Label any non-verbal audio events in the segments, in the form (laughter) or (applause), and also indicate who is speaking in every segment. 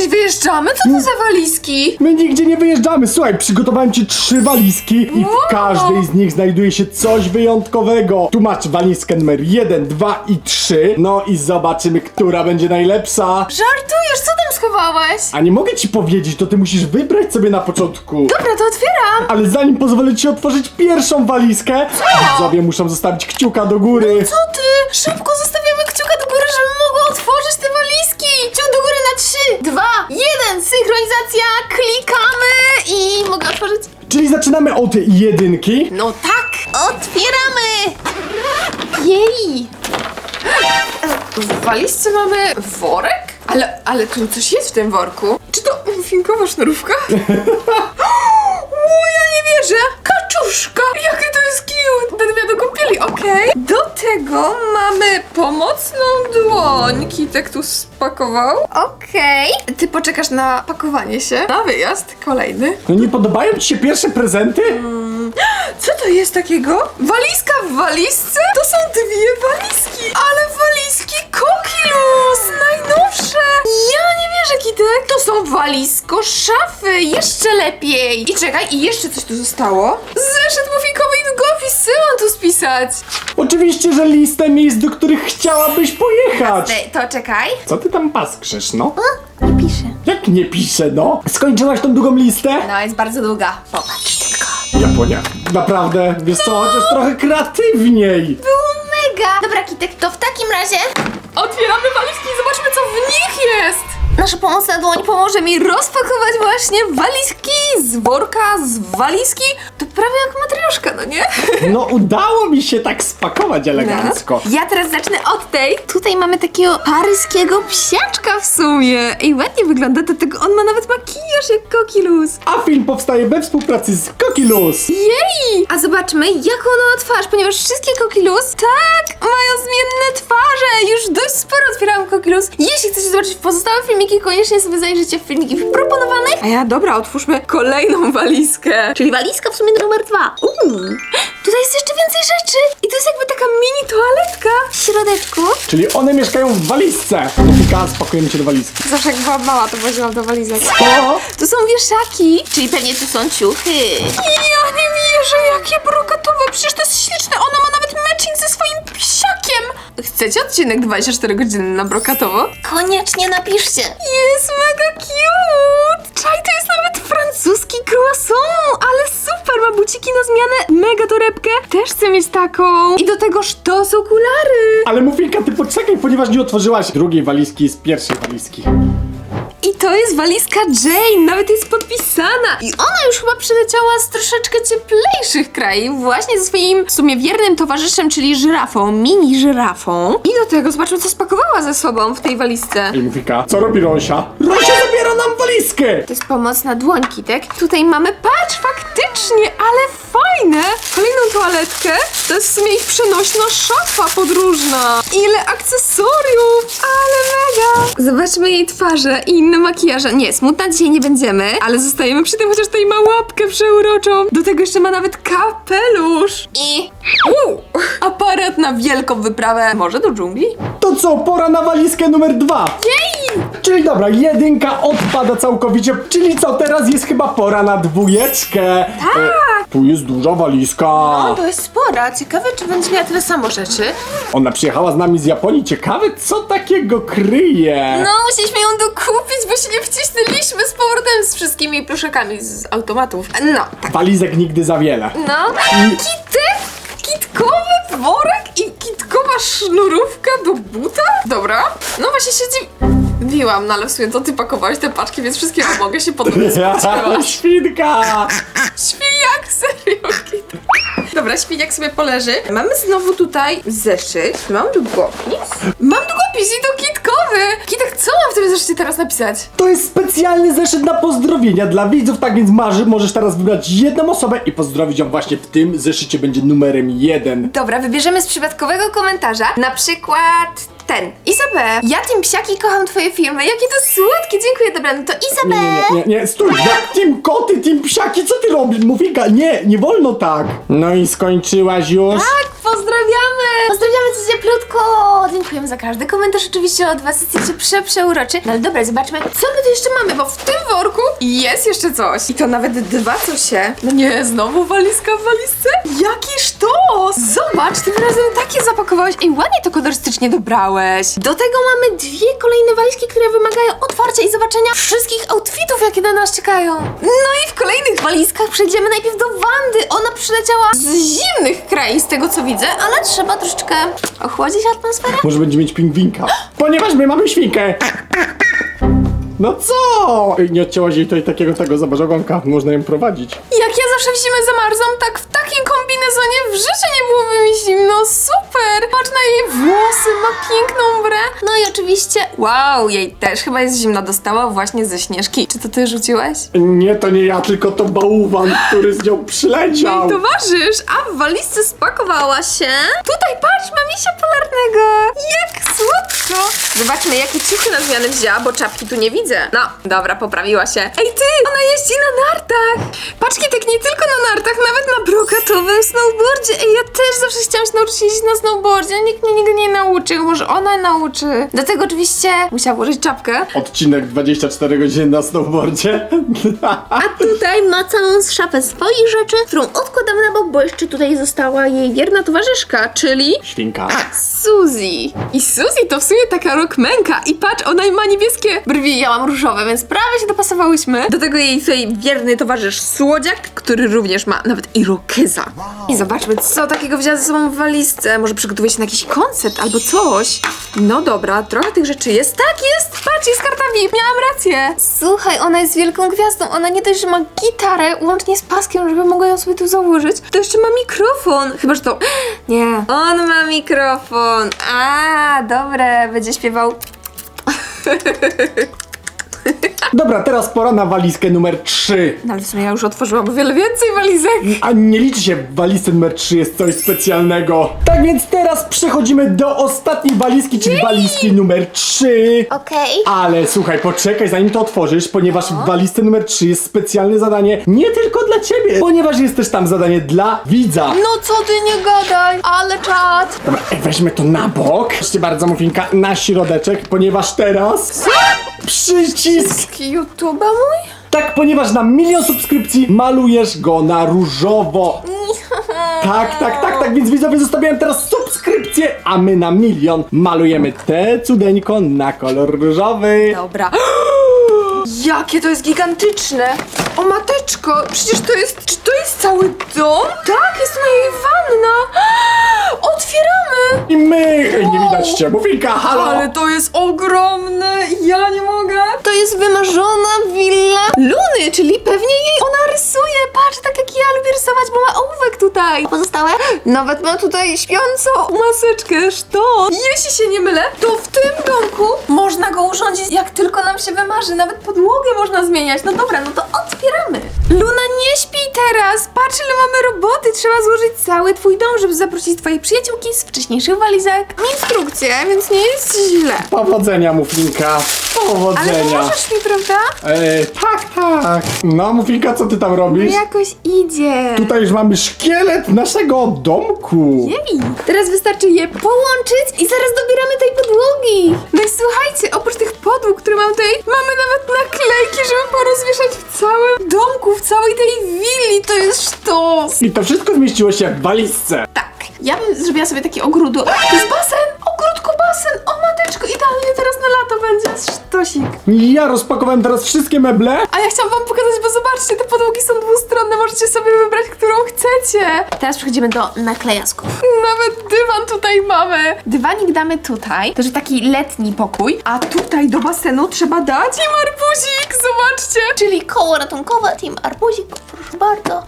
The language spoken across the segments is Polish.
Speaker 1: gdzieś wyjeżdżamy? Co to za walizki?
Speaker 2: My nigdzie nie wyjeżdżamy. Słuchaj, przygotowałem ci trzy walizki i w każdej z nich znajduje się coś wyjątkowego. Tu masz walizkę numer 1, 2 i 3. No i zobaczymy, która będzie najlepsza.
Speaker 1: Żartujesz, co tam schowałeś?
Speaker 2: A nie mogę ci powiedzieć, to ty musisz wybrać sobie na początku.
Speaker 1: Dobra, to otwieram.
Speaker 2: Ale zanim pozwolę ci otworzyć pierwszą walizkę, widzowie muszą zostawić kciuka do góry.
Speaker 1: Co ty? Szybko zostawiamy kciuka do góry, żebym mogła otworzyć te walizki. Kciuk do góry na trzy, dwa, Synchronizacja, klikamy i mogę otworzyć.
Speaker 2: Czyli zaczynamy od jedynki.
Speaker 1: No tak, otwieramy. Jej. W walizce mamy worek? Ale, ale tu coś jest w tym worku. Czy to muffinkowa sznurówka? (laughs) O, ja nie wierzę! Kaczuszka! Jakie to jest cute! Będę miała do kąpieli, okej. Do tego mamy pomocną dłoń. Kitek tu spakował. Okej. Ty poczekasz na pakowanie się. Na wyjazd kolejny.
Speaker 2: No nie podobają ci się pierwsze prezenty?
Speaker 1: Co to jest takiego? Walizka w walizce? To są dwie walizki, ale walizki Kokilus! Najnowsze! Ja nie wierzę, Kitek! To są walizko szafy! Jeszcze lepiej! I czekaj, i jeszcze coś tu zostało? Zeszyt mam tu spisać?
Speaker 2: Oczywiście, że listę miejsc, do których chciałabyś pojechać.
Speaker 1: Ej, to czekaj.
Speaker 2: Co ty tam paskrzesz, no?
Speaker 1: Nie piszę.
Speaker 2: Jak nie piszę, no? Skończyłaś tą długą listę?
Speaker 1: No, jest bardzo długa. Popatrz tylko.
Speaker 2: Japonia. Naprawdę, wiesz co, chociaż trochę kreatywniej.
Speaker 1: Było mega! Dobra, Kitek, to w takim razie... Otwieramy walizki i zobaczmy, co w nich jest! Nasza pomocna dłoń pomoże mi rozpakować właśnie walizki z worka, z walizki. To prawie jak matrioszka, no nie? (laughs)
Speaker 2: No udało mi się tak spakować elegancko.
Speaker 1: Ja teraz zacznę od tej. Tutaj mamy takiego paryskiego psiaczka w sumie. I ładnie wygląda, do tego on ma nawet makijaż jak kokilus.
Speaker 2: A film powstaje we współpracy z Kokilus.
Speaker 1: Jej! A zobaczmy, jaką ona ma twarz, ponieważ wszystkie kokilus, tak, mają zmienne twarze. Już dość sporo otwierałam kokilus. Jeśli chcecie zobaczyć pozostałe filmiki, koniecznie sobie zajrzyjcie w filmiki proponowanych. A ja, dobra, otwórzmy kolejną walizkę. Czyli walizka w sumie numer dwa. Uuu, tutaj więcej rzeczy. I to jest jakby taka mini toaletka w środeczku.
Speaker 2: Czyli one mieszkają w walizce. Nofika, spakujemy się do walizki.
Speaker 1: Zawsze jak byłam mała, to woziłam do walizek.
Speaker 2: O!
Speaker 1: Tu są wieszaki, czyli pewnie tu są ciuchy. Ja nie wierzę, jakie brokatowe, przecież to jest śliczne, ona ma nawet matching ze swoim psiakiem. Chcecie odcinek 24 godziny na brokatowo? Koniecznie napiszcie. Jest mega cute. Czaj, to jest nawet francuski croissant, ale ma buciki na zmianę, mega torebkę. Też chcę mieć taką. I do tego sztos okulary.
Speaker 2: Ale Mufinka, ty poczekaj, ponieważ nie otworzyłaś drugiej walizki z pierwszej walizki.
Speaker 1: I to jest walizka Jane, nawet jest podpisana. I ona już chyba przyleciała z troszeczkę cieplejszych krajów, właśnie ze swoim w sumie wiernym towarzyszem, czyli żyrafą, mini żyrafą. I do tego zobaczmy, co spakowała ze sobą w tej walizce.
Speaker 2: Ej, Mufika, co robi Rosia? Rosia zabiera nam walizkę!
Speaker 1: To jest pomoc na dłoń, Kitek. Tutaj mamy, patrz, faktycznie, ale fajne! Kolejną toaletkę. To jest w sumie ich przenośna szafa podróżna. Ile akcesoriów! Ale mega! Zobaczmy jej twarze i inne makijaże. Nie, smutna dzisiaj nie będziemy, ale zostajemy przy tym, chociaż tutaj ma łapkę przeuroczą. Do tego jeszcze ma nawet kapelusz. I... Uu, aparat na wielką wyprawę. Może do dżungli?
Speaker 2: To co, pora na walizkę numer dwa.
Speaker 1: Jej!
Speaker 2: Czyli dobra, jedynka odpada całkowicie. Czyli co, teraz jest chyba pora na dwójeczkę. Tak! tu jest duża walizka.
Speaker 1: O, to jest spora. Ciekawe, czy będzie miała tyle samo rzeczy.
Speaker 2: Ona przyjechała z nami z Japonii. Ciekawe, co takiego kryje.
Speaker 1: No, musieliśmy ją dokupić, bo się nie wcisnęliśmy z powrotem z wszystkimi pluszakami z automatów. No, tak.
Speaker 2: Walizek nigdy za wiele.
Speaker 1: No. Kitek? Kitkowy worek i kitkowa sznurówka do buta? Dobra. No właśnie się dziwiłam, no ale w sumie to ty pakowałeś te paczki, więc wszystkiego mogę się pod tym (laughs) spodziewać.
Speaker 2: Świnka!
Speaker 1: Świniak, serio, Kitek. Dobra, świniak sobie poleży. Mamy znowu tutaj zeszyt. Mam długopis. Mam długopis i to kitkowy. Kitek, co mam w tym zeszycie teraz napisać?
Speaker 2: To jest specjalny zeszyt na pozdrowienia dla widzów, tak więc marzy, możesz teraz wybrać jedną osobę i pozdrowić ją właśnie w tym zeszycie będzie numerem jeden.
Speaker 1: Dobra, wybierzemy z przypadkowego komentarza. Na przykład ten. Izabel, ja tym psiaki kocham twoje filmy. Jakie to słodkie, dziękuję. Dobra, no to Izabel.
Speaker 2: Nie, nie, nie, nie, stój! Jak team koty, team psiaki, co ty robisz? Mufika, nie, nie wolno tak! No i skończyłaś już?
Speaker 1: Tak, pozdrawiamy
Speaker 3: Pozdrawiamy cię cieplutko! Dziękujemy za każdy komentarz, oczywiście od was jesteście prze, przeuroczy. No ale dobra, zobaczmy.
Speaker 1: Co my tu jeszcze mamy? Bo w tym worku jest jeszcze coś. I to nawet dwa cosie. No nie, znowu walizka w walizce? Jaki sztos! Zobacz, tym razem takie zapakowałeś. Ej, ładnie to kolorystycznie dobrałeś.
Speaker 3: Do tego mamy dwie kolejne walizki, które wymagają otwarcia i zobaczenia wszystkich outfitów, jakie na nas czekają.
Speaker 1: No i w kolejnych walizkach przejdziemy najpierw do Wandy. Ona przyleciała z zimnych krain, z tego co widzę, ale
Speaker 3: Ale trzeba troszeczkę ochłodzić atmosferę.
Speaker 2: Może będzie mieć pingwinka. Ponieważ my mamy świnkę. No co? Ej, Nie odcięłaś jej tutaj takiego tego, zobacz ogonka. Można ją prowadzić.
Speaker 1: jak ja zawsze w zimę zamarzam, tak w takim kombinezonie w życiu nie byłoby mi zimno. Super! Patrz na jej włosy, ma piękną brę.
Speaker 3: No i oczywiście
Speaker 1: Wow, jej też chyba jest zimno. Dostała właśnie ze Śnieżki. Czy to ty rzuciłeś?
Speaker 2: Nie, to nie ja, tylko to bałwan, który z nią przyleciał.
Speaker 1: Jej towarzysz, a w walizce spakowała się. Tutaj patrz, ma misia polarnego. Jak słodko. Zobaczmy, jakie ciuchy na zmianę wzięła, bo czapki tu nie widzę. No, dobra, poprawiła się. Ej ty, ona jeździ na nartach. Patrz, Kitek, nie tylko na nartach, nawet na brokatowym snowboardzie. Ej, ja też zawsze chciałam się nauczyć jeździć na snowboardzie. Nikt mnie nigdy nie nauczył, może ona nauczy. Do tego oczywiście musiała włożyć czapkę.
Speaker 2: Odcinek 24 godziny na snowboardzie.
Speaker 3: A tutaj ma całą szafę swoich rzeczy, którą odkładam na bok, bo jeszcze tutaj została jej wierna towarzyszka, czyli
Speaker 2: Świnka.
Speaker 1: Suzy. I Suzy to w sumie taka rockmenka. I patrz, ona ma niebieskie brwi, ja mam różowe, więc prawie się dopasowałyśmy. Do tego jej tutaj wierny towarzysz Słodziak, który również ma nawet irokeza. I zobaczmy, co takiego wzięła ze sobą w walizce. Może przygotuje się na jakiś koncert albo coś. No dobra, trochę tych rzeczy jest. Tak, jest! Patrz, jest karta VIP, miałam rację.
Speaker 3: Słuchaj, ona jest wielką gwiazdą. Ona nie dość, że ma gitarę, łącznie z paskiem, żeby mogła ją sobie tu założyć,
Speaker 1: To jeszcze ma mikrofon. Chyba, że to... (gasps) Nie, on ma mikrofon. A, dobre, będzie śpiewał... (laughs)
Speaker 2: Dobra, teraz pora na walizkę numer 3.
Speaker 1: No ale w sumie ja już otworzyłam o wiele więcej walizek.
Speaker 2: A nie liczy się, w walizce numer 3 jest coś specjalnego. Tak więc teraz przechodzimy do ostatniej walizki, czyli walizki numer 3.
Speaker 3: Okej.
Speaker 2: Ale słuchaj, poczekaj zanim to otworzysz, ponieważ w walizce numer 3 jest specjalne zadanie nie tylko dla ciebie, ponieważ jest też tam zadanie dla widza.
Speaker 1: No co ty nie gadaj, ale czad.
Speaker 2: Dobra, weźmy to na bok. Proszę bardzo, Mufinka, na środeczek, ponieważ teraz... Przycisk!
Speaker 1: YouTube'a mój?
Speaker 2: Tak, ponieważ na milion subskrypcji malujesz go na różowo. (laughs) Tak, tak, tak, tak, więc widzowie zostawiałem teraz subskrypcję, a my na milion malujemy te cudeńko na kolor różowy.
Speaker 1: Dobra. (gasps) Jakie to jest gigantyczne! O mateczko, przecież to jest. Czy to jest cały dom? Tak, jest jej wanna! (gasps) Otwieramy!
Speaker 2: I my, ej, nie widać cię, Mufinka, halo!
Speaker 1: Ale to jest ogromne! Ja nie mogę!
Speaker 3: To jest wymarzona willa.
Speaker 1: Luny, czyli pewnie jej ona rysuje. Patrz, tak jak ja lubię rysować, bo ma ołówek tutaj.
Speaker 3: Pozostałe?
Speaker 1: Nawet ma tutaj śpiącą maseczkę, sztos. Jeśli się nie mylę, to w tym domku można go urządzić jak tylko nam się wymarzy. Nawet podłogę można zmieniać. No dobra, no to otwieramy. wspieramy. Luna nie śpi teraz. Patrz, ile mamy roboty. Trzeba złożyć cały twój dom, żeby zaprosić twoje przyjaciółki z wcześniejszych walizek. Instrukcje, więc nie jest źle.
Speaker 2: Powodzenia, Mufinka,
Speaker 1: Ale
Speaker 2: powodzenia.
Speaker 1: możesz mi, prawda?
Speaker 2: E, tak, tak. No, Mufinka, co ty tam robisz?
Speaker 1: Jakoś idzie.
Speaker 2: Tutaj już mamy szkielet naszego domku.
Speaker 1: Jej! Teraz wystarczy je połączyć i zaraz dobieramy tej podłogi. No i słuchajcie, oprócz tych podłóg, które mam tutaj, mamy nawet naklejki, żeby porozwieszać w całym domku, w całej tej willi. To jest sztos.
Speaker 2: I to wszystko zmieściło się w walizce.
Speaker 1: Tak, ja bym zrobiła sobie taki ogród. To jest basen! Ogródku basen! O mateczko, idealnie teraz na lato będzie sztosik.
Speaker 2: Ja rozpakowałem teraz wszystkie meble.
Speaker 1: A ja chciałam wam pokazać, bo zobaczcie, te podłogi są dwustronne, możecie sobie wybrać, którą chcecie.
Speaker 3: Teraz przechodzimy do naklejasków.
Speaker 1: Nawet dywan tutaj mamy. Dywanik damy tutaj, to że taki letni pokój, a tutaj do basenu trzeba dać i marbuzik, zobaczcie.
Speaker 3: Czyli koło ratunkowe, Team Arbuzik, proszę bardzo.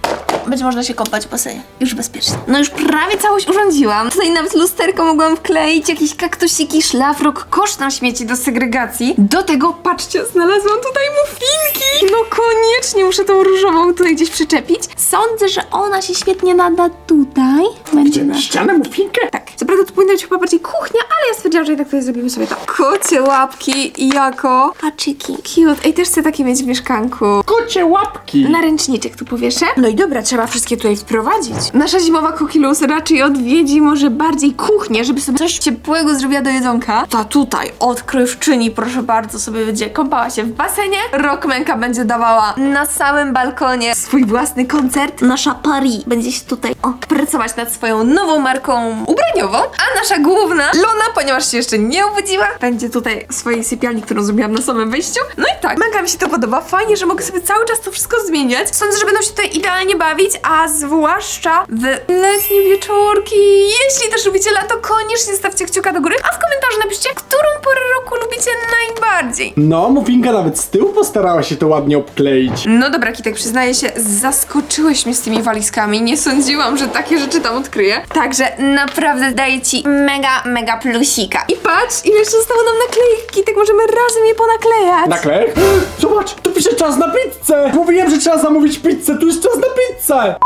Speaker 3: Będzie można się kąpać w basenie. Już bezpiecznie.
Speaker 1: No już prawie całość urządziłam. Tutaj nawet lusterko mogłam wkleić, jakieś kaktusiki, szlafrok, kosz na śmieci do segregacji. Do tego, patrzcie, znalazłam tutaj muffinki. No koniecznie muszę tą różową tutaj gdzieś przyczepić.
Speaker 3: Sądzę, że ona się świetnie nada tutaj. Będzie
Speaker 2: na ścianę Mufinkę?
Speaker 1: Tak, Co prawda to powinna być chyba bardziej kuchnia, ale ja stwierdziłam, że jednak tutaj zrobimy sobie to. Kocie łapki jako haczyki. Cute. Ej, też chcę takie mieć w mieszkanku.
Speaker 2: Kocie łapki!
Speaker 1: Na ręczniczek tu powieszę. No i dobra, trzeba wszystkie tutaj wprowadzić. Nasza zimowa kokilus raczej odwiedzi może bardziej kuchnię, żeby sobie coś ciepłego zrobiła do jedzonka. Ta tutaj odkrywczyni, proszę bardzo, sobie będzie kąpała się w basenie. Rockmanka będzie dawała na samym balkonie swój własny koncert.
Speaker 3: Nasza Paris będzie się tutaj...
Speaker 1: O, pracować nad swoją nową marką ubraniową, a nasza główna, Luna, ponieważ się jeszcze nie obudziła, będzie tutaj w swojej sypialni, którą zrobiłam na samym wyjściu. No i tak, mega mi się to podoba, fajnie, że mogę sobie cały czas to wszystko zmieniać. Sądzę, że będą się tutaj idealnie bawić, a zwłaszcza w letnie wieczorki. Jeśli też lubicie lato, koniecznie stawcie kciuka do góry, a w komentarzu napiszcie, którą porę roku lubicie najbardziej.
Speaker 2: No, Mufinka nawet z tyłu postarała się to ładnie obkleić.
Speaker 1: No dobra, Kitek, przyznaję się, zaskoczyłeś mnie z tymi walizkami. Nie sądziłam, że takie rzeczy tam odkryję. Także naprawdę daję ci mega, mega plusika. I patrz, ile jeszcze zostało nam naklejek, Kitek, możemy razem je ponaklejać.
Speaker 2: Naklejek? (gasps) Zobacz, tu pisze czas na pizzę! Mówiłem, że trzeba zamówić pizzę, tu jest czas na pizzę! sai.